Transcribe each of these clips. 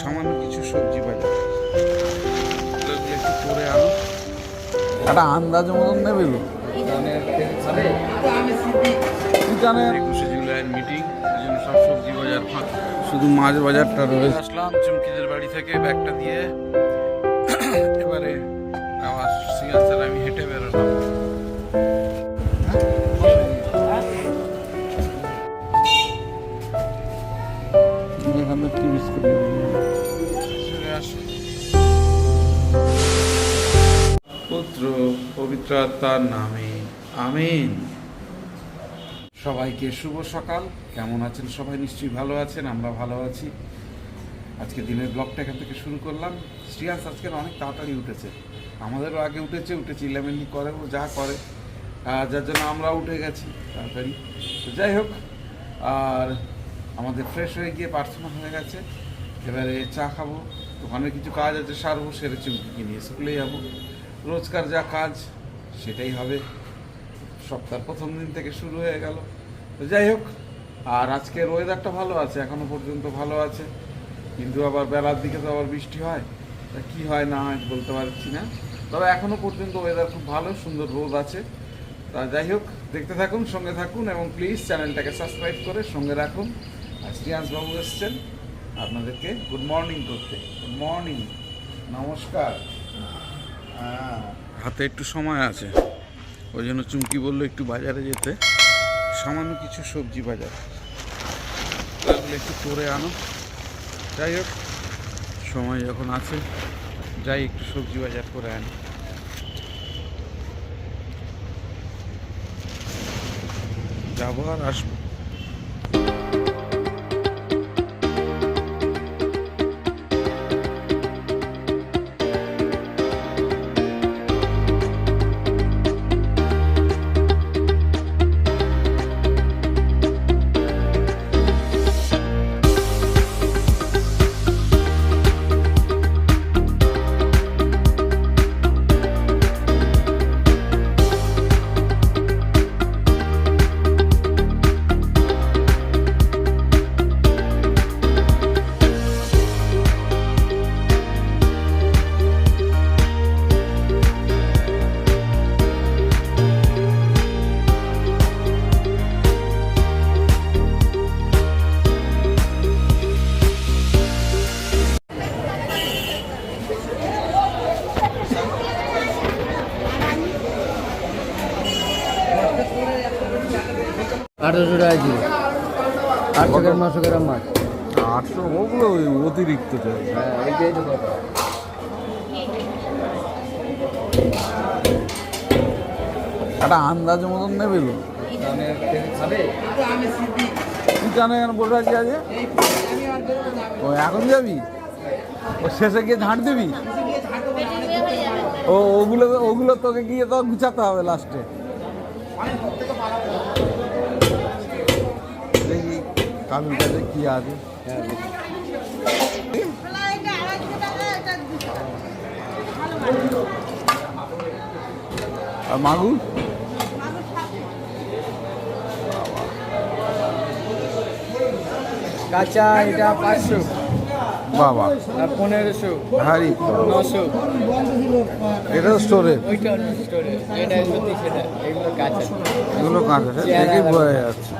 সামান্য কিছু সবজি বাজার একটু করে আনো। একটা আন্দাজ মতন নেবে একুশে জুলাইয়ের মিটিং এই জন্য সব সবজি বাজার ফাঁকা। শুধু মাছ বাজারটা রয়েছে। আসলাম চুমকিদের বাড়ি থেকে ব্যাগটা দিয়ে। এবারে আত্মার নামে, আমিন। সবাইকে শুভ সকাল। কেমন আছেন সবাই? নিশ্চয়ই ভালো আছেন, আমরা ভালো আছি। আজকে দিনের ব্লগটা এখান থেকে শুরু করলাম। শ্রিয়াস, আজকে অনেক তাড়াতাড়ি উঠেছে। আমাদেরও আগে উঠেছে উঠেছে ইলেভেনলি করে, ও যা করে। যার জন্য আমরা উঠে গেছি তাড়াতাড়ি। তো যাই হোক, আর আমাদের ফ্রেশ হয়ে গিয়ে প্রার্থনা হয়ে গেছে। এবারে চা খাব। দোকানের কিছু কাজ আছে, সারবো সেরে চুমকি নিয়ে স্কুলে যাব। রোজকার যা কাজ সেটাই হবে। সপ্তাহের প্রথম দিন থেকে শুরু হয়ে গেল। তো যাই হোক, আর আজকের ওয়েদারটা ভালো আছে, এখনও পর্যন্ত ভালো আছে। কিন্তু আবার বেলার দিকে তো আবার বৃষ্টি হয়। তা কী হয় না হয় বলতে পারছি না। তবে এখনও পর্যন্ত ওয়েদার খুব ভালো, সুন্দর রোদ আছে। তা যাই হোক, দেখতে থাকুন, সঙ্গে থাকুন এবং প্লিজ চ্যানেলটাকে সাবস্ক্রাইব করে সঙ্গে রাখুন। আর শ্রিয়াংশ বাবু এসছেন আপনাদেরকে গুড মর্নিং করতে। গুড মর্নিং নমস্কার। হ্যাঁ। হাতে একটু সময় আছে। ওই জন্য চুমকি বলল একটু বাজারে যেতে। সামান্য কিছু সবজি বাজার। ওগুলো একটু করে আনো। যাই হোক, সময় যখন আছে, যাই একটু সবজি বাজার করে আনি। যাব আর আসব। আঠারোশো টাকা কিলো। আটশো গ্রাম নশো গ্রাম মাছ। আটশো ওগুলো অতিরিক্ত হ্যাঁ একটা আন্দাজ মতন নেবে জানে কেন বসে আছি ও এখন যাবি? ও শেষে গিয়ে ঝাঁট দিবি? ও ওগুলো ওগুলো তোকে গিয়ে তো গুছাতে হবে লাস্টে দেখি কি আছে আর মাগুর কাঁচা এটা পাঁচশো। বাবা। আর পনেরোশো। হারি নশো। এটা স্টোরেজ ওইটা স্টোরে যেটা সত্যি সেটা। এগুলো কাঁচা। এগুলো কাঁচা। দেখেই বোঝা যাচ্ছে।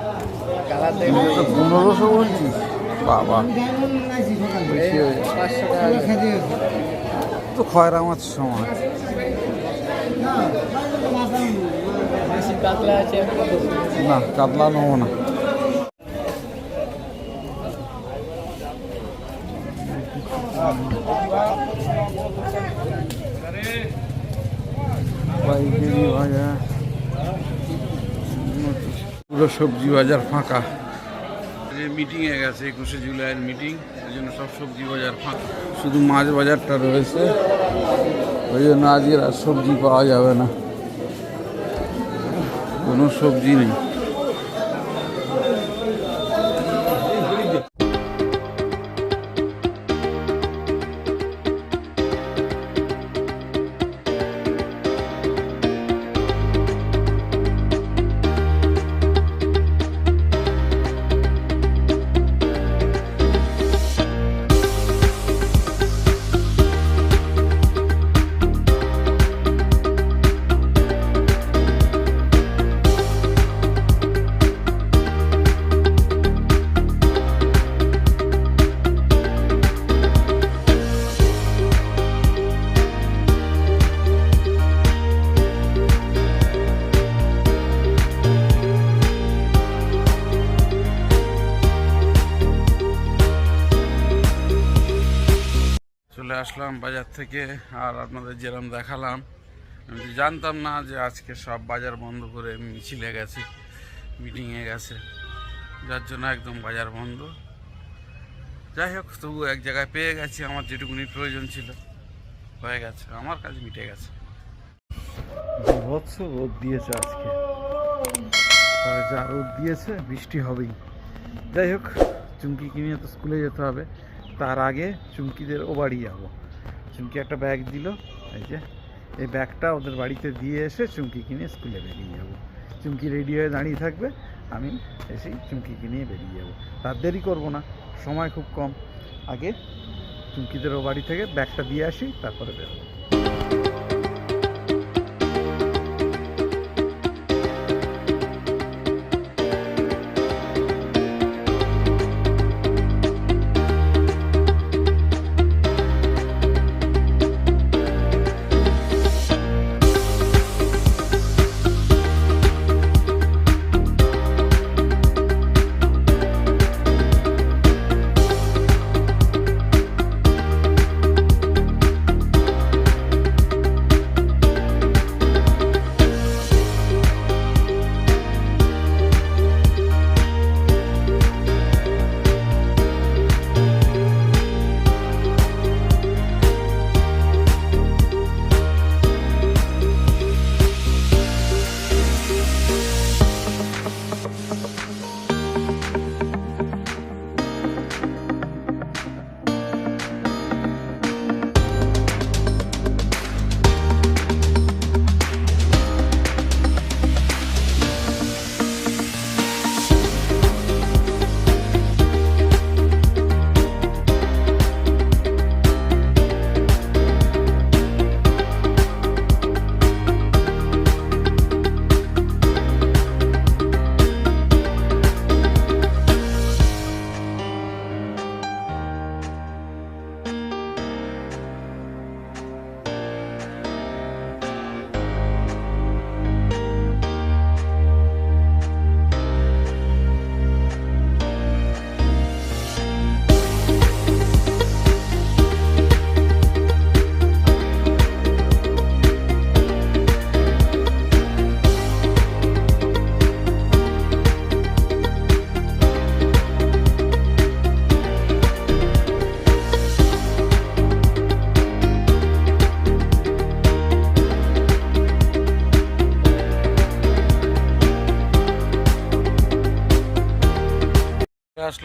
পনেরোশো বলছিস? বাবা। তো খয়রা মাছ কাতলা আছে না কাতলা নেব না পাইকারি বাজার পুরো সবজি বাজার ফাঁকা। মিটিংয়ে গেছে একুশে জুলাইয়ের মিটিং ওই জন্য সব সবজি বাজার ফাঁকা। শুধু মাছ বাজারটা রয়েছে ওই জন্য আজকের আর সবজি পাওয়া যাবে না। কোনো সবজি নেই। আসলাম বাজার থেকে আর আপনাদের যেরকম দেখালাম, আমি জানতাম না যে আজকে সব বাজার বন্ধ করে মিছিলে গেছে, মিটিংয়ে গেছে। যার জন্য একদম বাজার বন্ধ। যাই হোক তবু এক জায়গায় পেয়ে গেছি, আমার যেটুকুনি প্রয়োজন ছিল। হয়ে গেছে, আমার কাজ মিটে গেছে। রোদ দিয়েছে আজকে। যা রোদ দিয়েছে, বৃষ্টি হবেই। যাই হোক, চুমকি কিনে তো স্কুলে যেতে হবে। তার আগে চুমকিদের ও বাড়ি যাব। চুমকি একটা ব্যাগ দিল, এই যে, এই ব্যাগটা ওদের বাড়িতে দিয়ে এসে চুমকি কিনে স্কুলে বেরিয়ে যাব। চুমকি রেডি হয়ে দাঁড়িয়ে থাকবে, আমি এসেই চুমকি কিনে বেরিয়ে যাব। তার দেরি করব না, সময় খুব কম। আগে চুমকিদের ও বাড়ি থেকে ব্যাগটা দিয়ে আসি, তারপরে বেরোবো।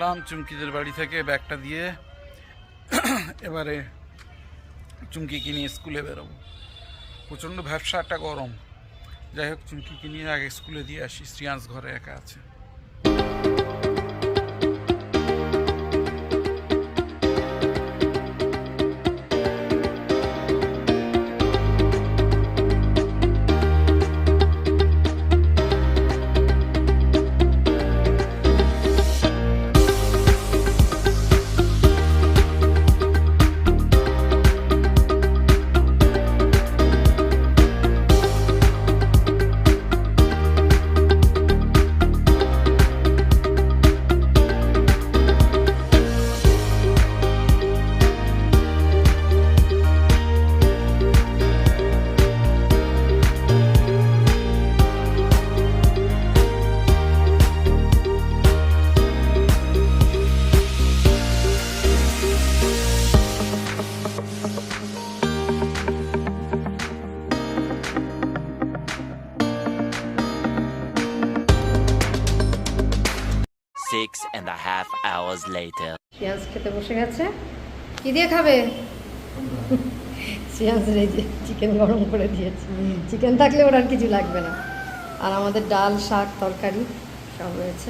আসলাম চুমকিদের বাড়ি থেকে ব্যাগটা দিয়ে। এবারে চুমকি কিনে স্কুলে বেরোবো। প্রচণ্ড ব্যবসা একটা গরম। যাই হোক চুমকি কিনে আগে স্কুলে দিয়ে আসি। শ্রিয়াংশ ঘরে একা আছে। Hours later. পেঁয়াজ খেতে বসে গেছে। কি দিয়ে খাবে? পেঁয়াজ রেজে চিকেন গরম করে দিয়েছে। চিকেন থাকলে ওর আর কিছু লাগবে না। আর আমাদের ডাল শাক তরকারি সব রয়েছে।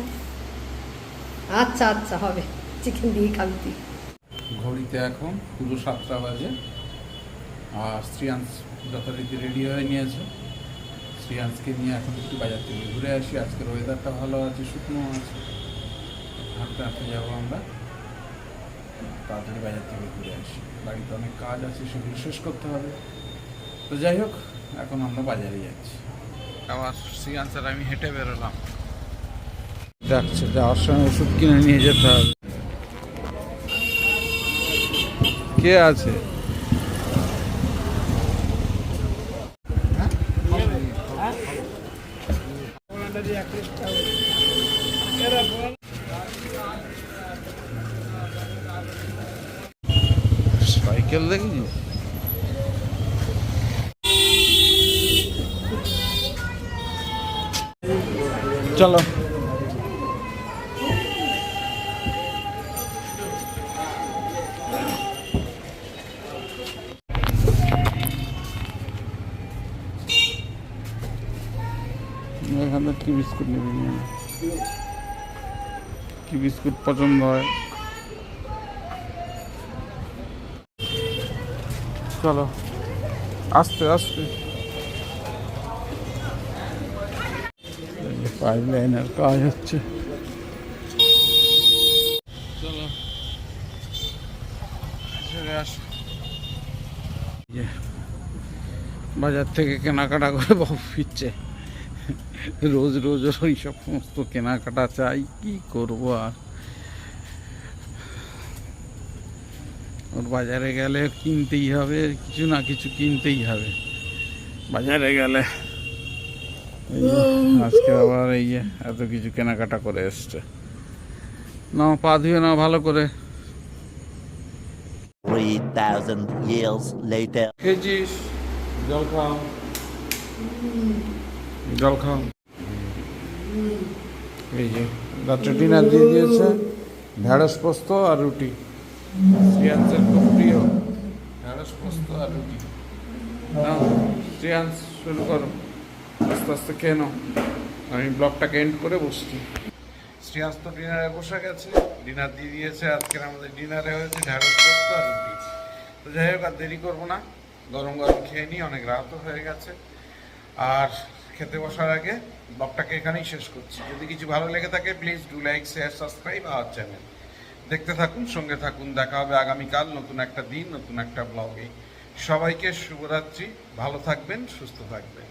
আচ্ছা আচ্ছা হবে। চিকেন দিয়ে খাবি তুই। ঘড়িতে এখন পুরো সাতটা বাজে। আর শ্রিয়াংশ যথারীতি রেডি হয়ে নিয়েছে। শ্রিয়াংশকে নিয়ে এখন একটু বাজার থেকে ঘুরে আসি। আজকের ওয়েদারটা ভালো আছে শুকনো আছে। হাঁটতে আসতে যাব আমরা। তাড়াতাড়ি বাজার থেকে ঘুরে আসি। বাড়িতে অনেক কাজ আছে সেগুলো শেষ করতে হবে। তো যাই হোক এখন আমরা বাজারে যাচ্ছি। আবার আর আমি হেঁটে বেরোলাম। ডাকছে যাওয়ার সময় ওষুধ কিনে নিয়ে যেতে হবে। কে আছে? সাইকেল দেখেছিস চলো। এখানে কি বিস্কুট নেবে? নিয়ে নে। কি বিস্কুট পছন্দ হয়? চলো। আস্তে আস্তে। পাইপ লাইনের কাজ হচ্ছে। চলো। ইয়ে, বাজার থেকে কেনাকাটা করে বাবু ফিরছে। রোজ রোজ ওই সব সমস্ত কেনাকাটা চাই কি করব আর? ওর বাজারে গেলে কিনতেই হবে কিছু না কিছু কিনতেই হবে। বাজারে গেলে আজকে আবার এই যে এত কিছু কেনাকাটা করে এসছে। না পা ধুয়ে না ভালো করে। 3,000 years later. খেয়েছিস জল খাও। জল খাও। এই যে রাত্রে ডিনার দিয়ে দিয়েছে ঢ্যাঁড়স পোস্ত আর রুটি। শ্রিয়াংসের খুব প্রিয় ঢ্যাঁড়স পোস্ত আর রুটি নাও শ্রিয়াংস শুরু করো আস্তে আস্তে খেয়ে আমি ব্লগটাকে এন্ড করে বসছি শ্রিয়াংস তো ডিনারে বসে গেছে ডিনার দিয়ে দিয়েছে আজকের আমাদের ডিনারে হয়েছে ঢ্যাঁড়স পোস্ত তো যাই হোক আর দেরি করব না গরম গরম খেয়ে নিই অনেক রাতও হয়ে গেছে আর খেতে বসার আগে ব্লগটাকে এখানেই শেষ করছি যদি কিছু ভালো লেগে থাকে please do like share subscribe our channel দেখতে থাকুন, সঙ্গে থাকুন, দেখা হবে আগামীকাল নতুন একটা দিন, নতুন একটা ব্লগে সবাইকে শুভরাত্রি, ভালো থাকবেন, সুস্থ থাকবেন।